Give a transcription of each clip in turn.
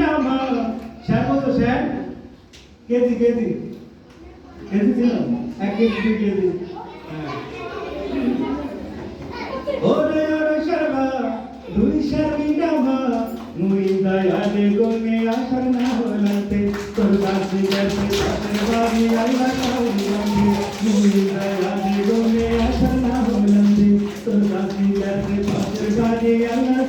ডামা sir কত, sir? KG KG? KG ছিল? এক কেজি, দুই কেজি। হ্যাঁ। ওরে ওরে শর্মা দুই শর্মি ডামা মুই দয়ালে গোনে আসার না হলাতে, তোর কাছে গেছে পাশের বাড়ি আল্লাহ কাউলাতে মুই দয়ালে গোনে আসার না হলাতে, তোর কাছে গেছে পাশের বাড়ি আল্লাহ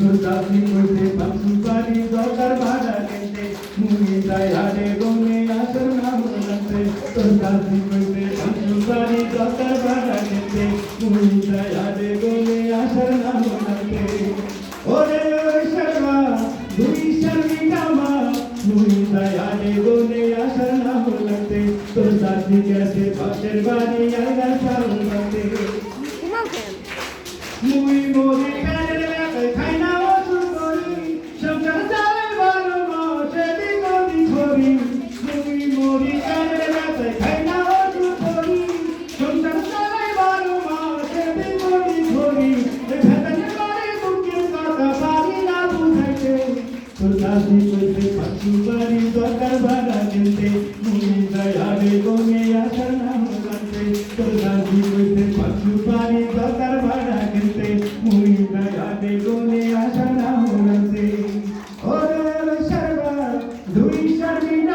Sultan Nikolay, Bamsupari, Dokar Bhadane, Dokar bada kente. Muni dayade gome asar na hulante. Ore ore sharma, দুই শর্মি দয়ালে আসার না হলাতে তোর দাদি গেছে পাশের বাড়ি আইনা సుధాసి సుధి పచ్చుబరి స్వకర్భన చింతే ముని దయాలి గోని అసనం కంటే సుధాసి సుధి పచ్చుబరి స్వకర్భన చింతే ముని దయాలి గోని అసనం కంటే ఓ సర్వ ధురి సర్విన